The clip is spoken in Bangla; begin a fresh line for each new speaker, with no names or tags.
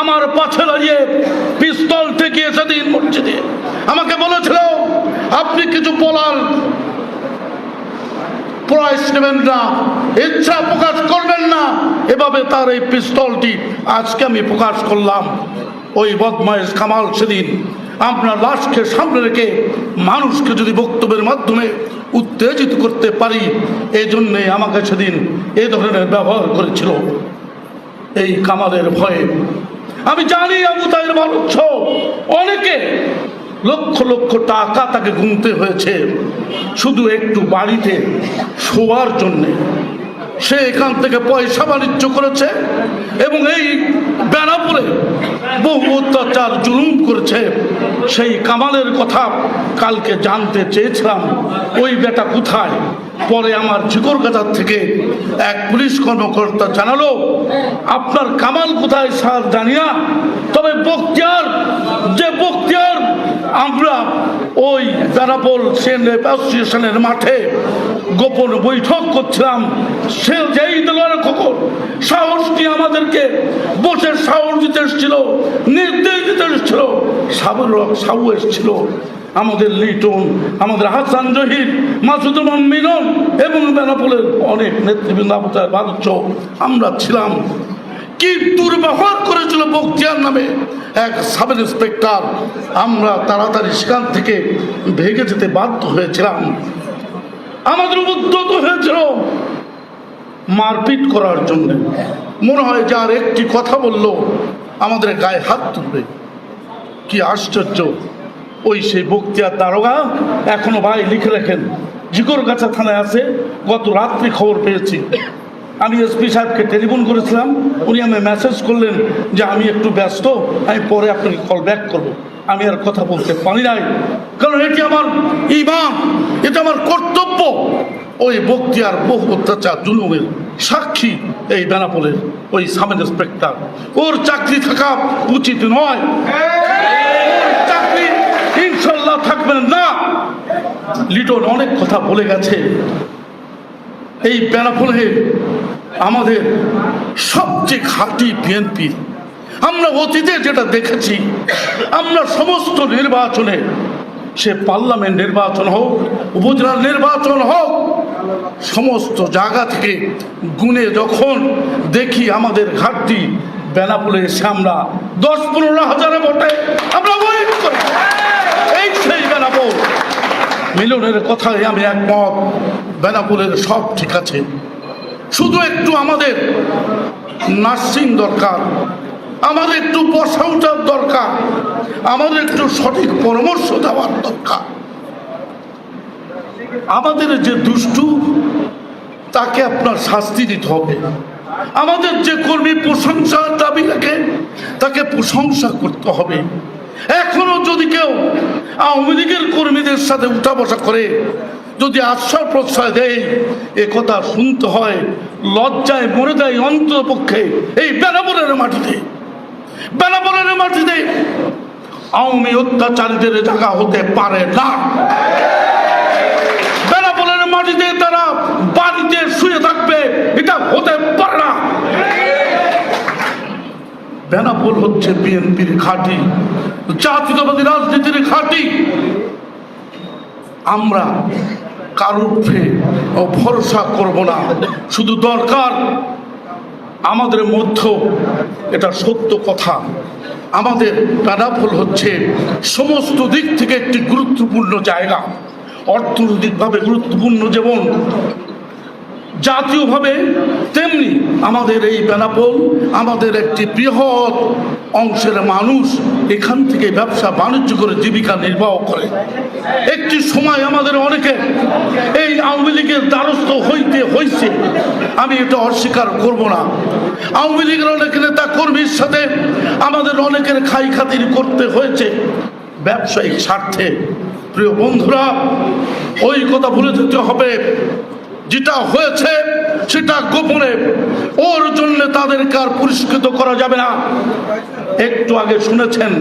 আমার পাছে লাগিয়ে পিস্তল ঠেকিয়ে সেদিন মসজিদে। আমাকে বলেছিল, আপনি কিছু বলার প্রয়াস নেবেন না। ইচ্ছা প্রকাশ করবেন না। এভাবে তার এই পিস্তলটি আজকে আমি প্রকাশ করলাম। ওই বদমায়েশ কামাল সেদিন আপনার লাশকে সামনে রেখে মানুষকে যদি বক্তব্যের মাধ্যমে উত্তেজিত করতে পারি এই জন্যে আমাকে সেদিন এই ধরনের ব্যবহার করেছিল। এই কামালের ভয়ে আমি জানি আবু তাইর মানুষ অনেকে লক্ষ লক্ষ টাকা তাকে গুনতে হয়েছে। শুধু একটু বাড়িতে শোয়ার জন্যে। সে এখান থেকে পয়সা বাণিজ্য করেছে এবং এই বেনাপুরে বহু অত্যাচার, জুলুম করেছে সেই কামালের কথা কালকে জানতে চেয়েছিলাম। ওই বেটা কোথায়? পরে আমার ঝিকরগাতার থেকে এক পুলিশ কর্মকর্তা জানালো, আপনার কামাল কোথায় স্যার জানিয়া তবে বক্তিয়ার, যে বক্তিয়ার, আমরা ওই বেনাপোল সেন অ্যাসোসিয়েশনের মাঠে গোপন বৈঠক করছিলাম। সে যেই দলের সাহস নিয়ে আমাদেরকে বসে সাহস দিতে এসেছিল, নির্দেশ দিতে এসেছিল। সাহু এসেছিল, আমাদের লিটন, আমাদের হাসান জহির মাসুদুমান মিলন এবং বেনাপোলের অনেক নেতৃবৃন্দ আবতার বাদুচ্চ আমরা ছিলাম। কি দুর্ব্যবহার করেছিল বক্তিয়ার নামে এক সাব ইন্সপেক্টর আমরা তাড়াতাড়ি সেখান থেকে ভেগে যেতে বাধ্য হয়েছিলাম। আমাদের উদ্যত হয়েছিল মারপিট করার জন্য। মনে হয় যে আর একটি কথা বলল, আমাদের গায়ে হাত তুলবে। কি আশ্চর্য। ওই সেই বক্তিয়ার দারোগা এখনও ভাই লিখে রাখেন জিকরগাছা থানায় আছে, গত রাত্রি খবর পেয়েছি। আমি এসপি সাহেবকে টেলিফোন করেছিলাম, উনি আমি মেসেজ করলেন যে আমি একটু ব্যস্ত, আমি পরে আপনাকে কল ব্যাক করব। আমি আর কথা বলতে পারি নাই। কারণ এটি আমার কর্তব্য ওই বক্তিয়ার বহু অত্যাচার, জুলুমের সাক্ষী এই বেনাপোলের ওই সাব ইন্সপেক্টর। ওর চাকরি থাকা উচিত নয়। চাকরি ইনশাল্লাহ থাকবেন না। লিটন অনেক কথা বলে গেছে। এই বেনাপোলে আমাদের সবচেয়ে খাঁটি বিএনপি। আমরা অতীতে যেটা দেখেছি, আমরা সমস্ত নির্বাচনে, সে পার্লামেন্ট নির্বাচন হোক, উপজেলার নির্বাচন হোক সমস্ত জায়গা থেকে গুনে যখন দেখি আমাদের ঘাটতি বেনাপুলে এসে আমরা দশ পনেরো হাজারে ভোটে আমরা এই সেই মিলনের কথায় আমি একমত বেনাপুরের সব ঠিক আছে। শুধু একটু আমাদের নার্সিং দরকার, আমাদের একটু বসা দরকার, আমাদের একটু সঠিক পরামর্শ দেওয়ার দরকার। আমাদের যে দুষ্টু, তাকে আপনার শাস্তি দিতে হবে। আমাদের যে কর্মী প্রশংসার দাবি রাখে, তাকে প্রশংসা করতে হবে। এখনও যদি কেউ আওয়ামী লীগের কর্মীদের সাথে উঠা বসা করে, যদি আশ্রয় প্রশ্রয় দেয়, এ কথা শুনতে হয়, লজ্জায় মরে যায় অন্তপক্ষে এই বেনাবরের মাটিতে। বেনাবরের মাটিতে আওয়ামী অত্যাচারীদের জায়গা হতে পারে না বেনাপোলের মাটিতে তারা বাড়িতে শুয়ে থাকবে এটা হতে পারে না বেনাপোল হচ্ছে বিএনপির ঘাঁটি, জাতীয়তাবাদী রাজনীতির ঘাঁটি। আমরা কারোর উপরে ভরসা করব না। শুধু দরকার আমাদের মধ্যে এটা সত্য কথা। আমাদের বেনাপোল হচ্ছে সমস্ত দিক থেকে একটি গুরুত্বপূর্ণ জায়গা। অর্থনৈতিকভাবে গুরুত্বপূর্ণ যেমন জাতীয়ভাবে তেমনি আমাদের এই বেনাপোল আমাদের একটি বৃহৎ অংশের মানুষ এখান থেকে ব্যবসা বাণিজ্য করে জীবিকা নির্বাহ করে। একটি সময় আমাদের অনেকে এই আওয়ামী লীগের দ্বারস্থ হইতে হয়েছে আমি এটা অস্বীকার করব না। আওয়ামী লীগের অনেক নেতা কর্মীর সাথে আমাদের অনেকের খাই খাতির করতে হয়েছে ব্যবসায়িক স্বার্থে। প্রিয় বন্ধুরা, ওই কথা ভুলে যেতে হবে। যেটা হয়েছে, সেটা গোপনে। ওর জন্য তাদেরকে আর পুরস্কৃত করা যাবে না। একটু আগে শুনেছেন